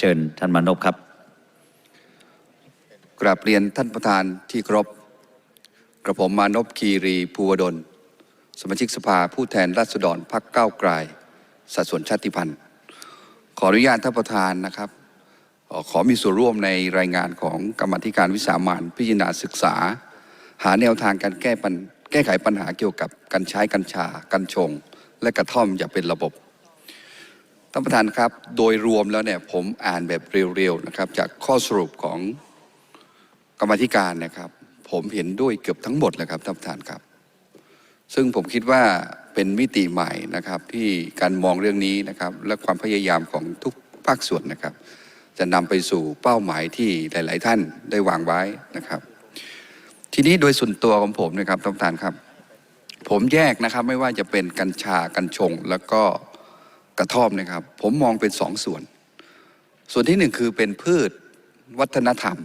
เชิญท่านมานพครับ กราบเรียนท่านประธานที่ครพกระผมมานพคีรีภูวดล สมาชิกสภาผู้แทนราษฎรพักเก้าวไกลสัดส่วนชาติพันธุ์ ขออนุญาตท่านประธานนะครับ ขอมีส่วนร่วมในรายงานของกรรมธิการวิสามันพิจารณาศึกษา หาแนวทางการแก้ปัญแก้ไขปัญหาเกี่ยวกับการใช้กัญชา กัญชง และกระท่อมอย่างเป็นระบบ ท่านประธานครับ โดยรวมแล้วเนี่ยผมอ่านแบบเร็วๆนะครับ จากข้อสรุปของกรรมธิการนะครับ ผมเห็นด้วยเกือบทั้งหมดเลยครับท่านประธานครับ ซึ่งผมคิดว่าเป็นมิติใหม่นะครับ ที่การมองเรื่องนี้นะครับ และความพยายามของทุกภาคส่วนนะครับ จะนำไปสู่เป้าหมายที่หลาย ๆ ท่านได้วางไว้นะครับ ทีนี้โดยส่วนตัวของผมนะครับท่านประธานครับ ผมแยกนะครับไม่ว่าจะเป็นกัญชากัญชงแล้วก็ กระท่อมนะครับ ผมมองเป็นสองส่วน ส่วนที่หนึ่งคือเป็นพืชวัฒนธรรม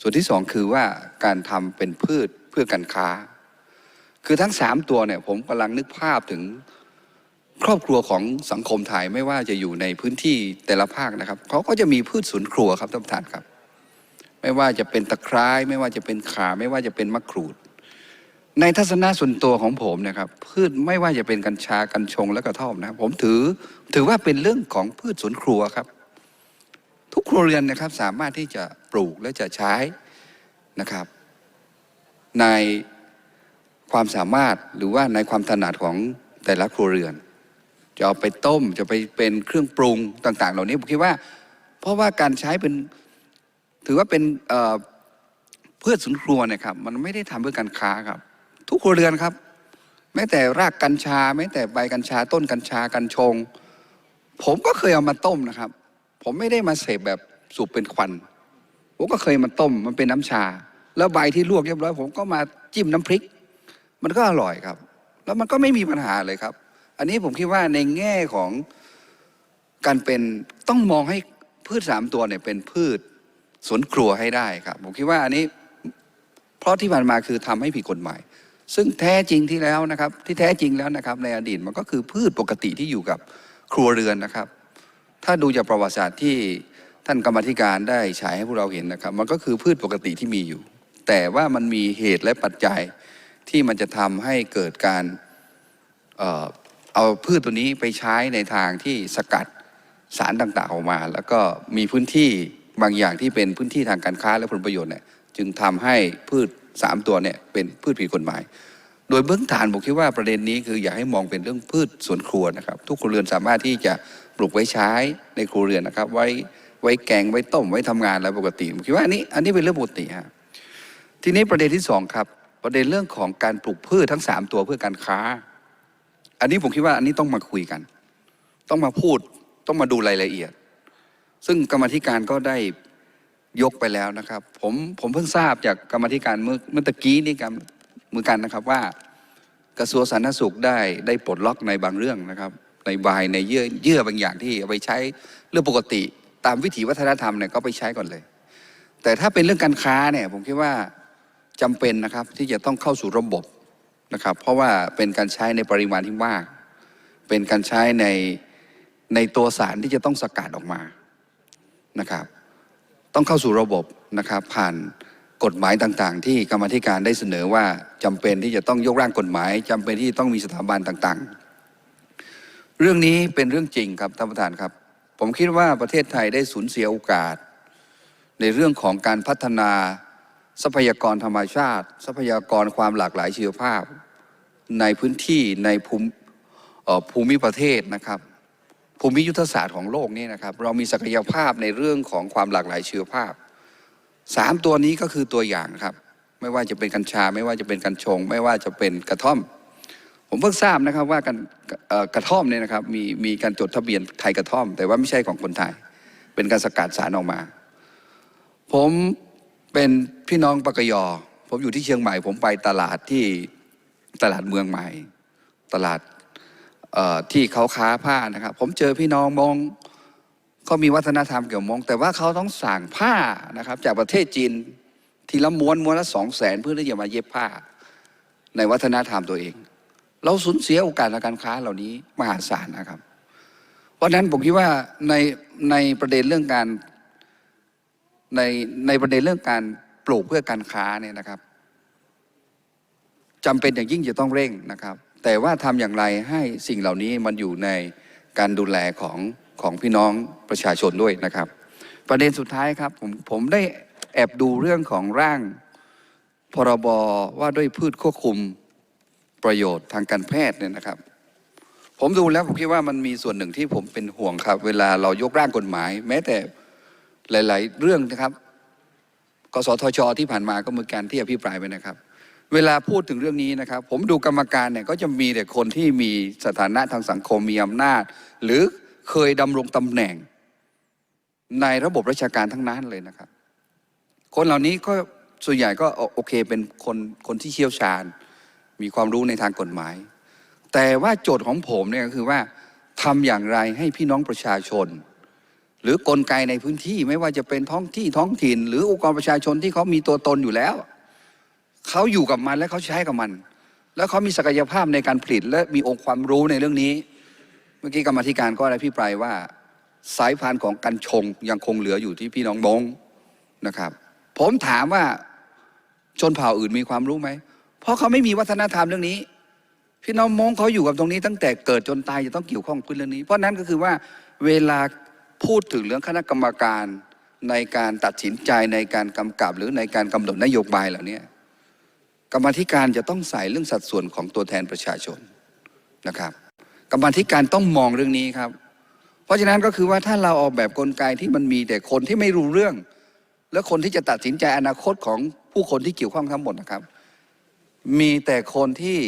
ส่วนที่สองคือว่าการทำเป็นพืชเพื่อการค้า คือทั้งสามตัวเนี่ยผมกำลังนึกภาพถึงครอบครัวของสังคมไทยไม่ว่าจะอยู่ในพื้นที่แต่ละภาคนะครับเขาก็จะมีพืชสวนครัวครับท่านประธานครับ ไม่ว่าจะเป็นตะไคร้ไม่ว่าจะเป็นข่าไม่ว่าจะเป็นมะกรูด ในทัศนะส่วนตัวของผมนะครับพืชไม่ว่าจะเป็นกัญชากัญชงและกระท่อมนะครับผมถือถือว่าเป็นเรื่องของพืชสวนครัวครับ ทุกครัวเรือนนะครับสามารถที่จะปลูกและจะใช้นะครับ ในความสามารถหรือว่าในความถนัดของแต่ละครัวเรือน จะเอาไปต้มจะไปเป็นเครื่องปรุงต่าง ๆ เหล่านี้ผมคิดว่า เพราะว่าการใช้เป็นถือว่าเป็นเอ่อพืชสวนครัวเนะครับ มันไม่ได้ทำเพื่อการค้าครับ ทุกครัวเรือนครับ แม้แต่รากกัญชา แม้แต่ใบกัญชา ต้นกัญชากัญชง ผมก็เคยเอามาต้มนะครับ ผมไม่ได้มาเสพแบบสูบเป็นควัน ผมก็เคยมาต้มมันเป็นน้ำชา แล้วใบที่ลวกเรียบร้อย ผมก็มาจิ้มน้ำพริก มันก็อร่อยครับ แล้วมันก็ไม่มีปัญหาเลยครับ อันนี้ผมคิดว่าในแง่ของการเป็นต้องมองให้พืชสามตัวเนี่ยเป็นพืชสวนครัวให้ได้ครับ ผมคิดว่าอันนี้ เพราะที่ผ่านมาคือทำให้ผิดกฎหมาย ซึ่งแท้จริงที่แล้วนะครับ ที่แท้จริงแล้วนะครับ ในอดีตมันก็คือพืชปกติที่อยู่กับครัวเรือนนะครับ ถ้าดูจากประวัติศาสตร์ที่ท่านกรรมธิการได้ฉายให้พวกเราเห็นนะครับ มันก็คือพืชปกติที่มีอยู่ แต่ว่ามันมีเหตุและปัจจัยที่มันจะทำให้เกิดการเออเอาพืชตัวนี้ไปใช้ในทางที่สกัดสารต่างๆออกมา แล้วก็มีพื้นที่บางอย่างที่เป็นพื้นที่ทางการค้าและผลประโยชน์เนี่ยจึงทำให้พืช สามตัวเนี่ยเป็นพืชผิดกฎหมาย โดยเบื้องฐานผมคิดว่าประเด็นนี้คืออยากให้มองเป็นเรื่องพืชสวนครัวนะครับ ทุกครัวเรือนสามารถที่จะปลูกไว้ใช้ในครัวเรือนนะครับ ไว้ไว้แกงไว้ต้มไว้ทำงานอะไรปกติผมคิดว่าอันนี้อันนี้เป็นเรื่องปกติฮะทีนี้ประเด็นที่สองครับ ประเด็นเรื่องของการปลูกพืชทั้งสามตัวเพื่อการค้า อันนี้ผมคิดว่าอันนี้ต้องมาคุยกัน ต้องมาพูดต้องมาดูรายละเอียด ซึ่งกรรมธิการก็ได้ ยกไปแล้วนะครับ ผมผมเพิ่งทราบจากกรรมธิการเมื่อเมื่อตะกี้นี่กันเหมือกันนะครับว่ากระทรวงสาธารณสุขได้ได้ปลดล็อกในบางเรื่องนะครับ ในบายในเยื่อเยื่อบางอย่างที่เอาไปใช้เรื่องปกติ ตามวิถีวัฒนธรรมเนี่ยก็ไปใช้ก่อนเลย แต่ถ้าเป็นเรื่องการค้าเนี่ยผมคิดว่าจำเป็นนะครับที่จะต้องเข้าสู่ระบบนะครับ เพราะว่าเป็นการใช้ในปริมาณที่มาก เป็นการใช้ในในตัวสารที่จะต้องสกัดออกมานะครับ ต้องเข้าสู่ระบบนะครับผ่านกฎหมายต่างๆ ที่กรรมธิการได้เสนอว่าจำเป็นที่จะต้องยกร่างกฎหมายจำเป็นที่ต้องมีสถาบันต่างๆ เรื่องนี้เป็นเรื่องจริงครับท่านประธานครับ ผมคิดว่าประเทศไทยได้สูญเสียโอกาส ในเรื่องของการพัฒนาทรัพยากรธรรมชาติ ทรัพยากรความหลากหลายชีวภาพ ในพื้นที่ในภูมิภูมิประเทศนะครับ ภูมิยุทธศาสตร์ของโลกนี้นะครับ เรามีศักยภาพในเรื่องของความหลากหลายเชีวภาพสามตัวนี้ก็คือตัวอย่างครับ ไม่ว่าจะเป็นกัญชา ไม่ว่าจะเป็นกัญชง ไม่ว่าจะเป็นกระท่อม ผมเพิ่งทราบนะครับว่ากันกระท่อมเนี่ยนะครับมีมีการจดทะเบียนไทยกระท่อม แต่ว่าไม่ใช่ของคนไทย เป็นการสกัดสารออกมา ผมเป็นพี่น้องปากยอ ผมอยู่ที่เชียงใหม่ ผมไปตลาดที่ตลาดเมืองใหม่ ตลาด ที่เขาค้าผ้านะครับ ผมเจอพี่น้องมองเขามีวัฒนธรรมเกี่ยวกับมงแต่ว่าเขาต้องสั่งผ้านะครับ จากประเทศจีนทีละม้วนม้วนละสองแสนเพื่อที่จะมาเย็บผ้า ในวัฒนธรรมตัวเอง เราสูญเสียโอกาสทางการค้าเหล่านี้มหาศาลนะครับ เพราะฉะนั้นผมคิดว่าในในประเด็นเรื่องการในในประเด็นเรื่องการปลูกเพื่อการค้าเนี่ยนะครับจำเป็นอย่างยิ่งจะต้องเร่งนะครับ แต่ว่าทำอย่างไรให้สิ่งเหล่านี้มันอยู่ในการดูแลของของพี่น้องประชาชนด้วยนะครับ ประเด็นสุดท้ายครับผมผมได้แอบดูเรื่องของร่างพรบว่าด้วยพืชควบคุมประโยชน์ทางการแพทย์เนี่ยนะครับ ผมดูแล้วผมคิดว่ามันมีส่วนหนึ่งที่ผมเป็นห่วงครับ เวลาเรายกร่างกฎหมาย แม้แต่หลาย ๆ เรื่องนะครับกสทช ที่ผ่านมาก็มีการที่อภิปรายไปนะครับ เวลาพูดถึงเรื่องนี้นะครับ ผมดูกรรมการเนี่ยก็จะมีแต่คนที่มีสถานะทางสังคมมีอำนาจ หรือเคยดำรงตำแหน่ง ในระบบราชการทั้งนั้นเลยนะครับ คนเหล่านี้ก็ส่วนใหญ่ก็โอเคเป็นคนคนที่เชี่ยวชาญ มีความรู้ในทางกฎหมาย แต่ว่าโจทย์ของผมเนี่ยก็คือว่าทำอย่างไรให้พี่น้องประชาชน หรือกลไกในพื้นที่ไม่ว่าจะเป็นท้องที่ท้องถิ่น หรือองค์กรประชาชนที่เขามีตัวตนอยู่แล้ว เขาอยู่กับมันและเขาใช้กับมัน แล้วเขามีศักยภาพในการผลิตและมีองค์ความรู้ในเรื่องนี้ เมื่อกี้กรรมธิการก็ได้พิปรายว่า สายพันธุ์ของกัญชงยังคงเหลืออยู่ที่พี่น้องมงนะครับ ผมถามว่าชนเผ่าอื่นมีความรู้ไหม เพราะเขาไม่มีวัฒนธรรมเรื่องนี้ พี่น้องมงเขาอยู่กับตรงนี้ตั้งแต่เกิดจนตายจะต้องเกี่ยวข้องกับเรื่องนี้ เพราะนั้นก็คือว่าเวลาพูดถึงเรื่องคณะกรรมการในการตัดสินใจในการกำกับหรือในการกำหนดนโยบายเหล่านี้ กรรมธิการจะต้องใส่เรื่องสัดส่วนของตัวแทนประชาชนนะครับ กรรมธิการต้องมองเรื่องนี้ครับ เพราะฉะนั้นก็คือว่าถ้าเราออกแบบกลไกที่มันมีแต่คนที่ไม่รู้เรื่อง และคนที่จะตัดสินใจอนาคตของผู้คนที่เกี่ยวข้องทั้งหมดนะครับ มีแต่คนที่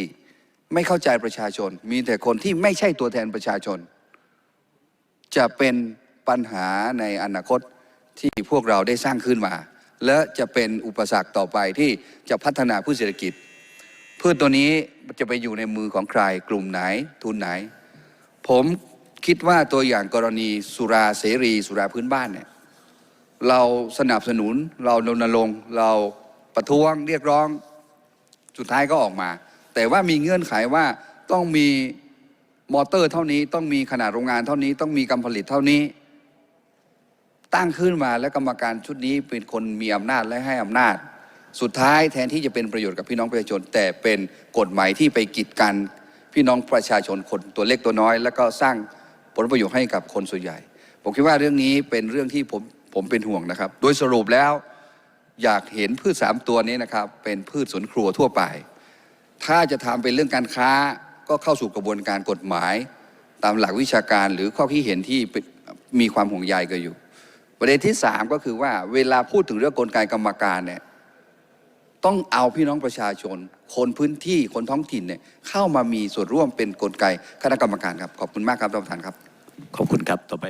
ไม่เข้าใจประชาชน มีแต่คนที่ไม่ใช่ตัวแทนประชาชน จะเป็นปัญหาในอนาคตที่พวกเราได้สร้างขึ้นมา และจะเป็นอุปสรรคต่อไปที่จะพัฒนาพืชเศรษฐกิจพืชตัวนี้จะไปอยู่ในมือของใครกลุ่มไหนทุนไหน ผมคิดว่าตัวอย่างกรณีสุราเสรี สุราพื้นบ้านเนี่ยเราสนับสนุนเรารณรงค์เราประท้วงเรียกร้อง สุดท้ายก็ออกมา แต่ว่ามีเงื่อนไขว่าต้องมีมอเตอร์เท่านี้ต้องมีขนาดโรงงานเท่านี้ต้องมีกำผลิตเท่านี้ ตั้งขึ้นมาและกรรมการชุดนี้เป็นคนมีอำนาจและให้อำนาจ สุดท้ายแทนที่จะเป็นประโยชน์กับพี่น้องประชาชน แต่เป็นกฎหมายที่ไปกีดกันพี่น้องประชาชนคนตัวเล็กตัวน้อย แล้วก็สร้างผลประโยชน์ให้กับคนส่วนใหญ่ ผมคิดว่าเรื่องนี้เป็นเรื่องที่ผมผมเป็นห่วงนะครับ โดยสรุปแล้วอยากเห็นพืชสามตัวนี้นะครับ เป็นพืชสวนครัวทั่วไป ถ้าจะทำเป็นเรื่องการค้าก็เข้าสู่กระบวนการกฎหมาย ตามหลักวิชาการหรือข้อคิดเห็นที่มีความห่วงใยกันอยู่ ประเด็นที่สามก็คือว่าเวลาพูดถึงเรื่องกลไกกรรมการเนี่ยต้องเอาพี่น้องประชาชน คนพื้นที่คนท้องถิ่นเนี่ยเข้ามามีส่วนร่วมเป็นกลไกคณะกรรมการครับ ขอบคุณมากครับท่านประธานครับ ขอบคุณครับต่อไป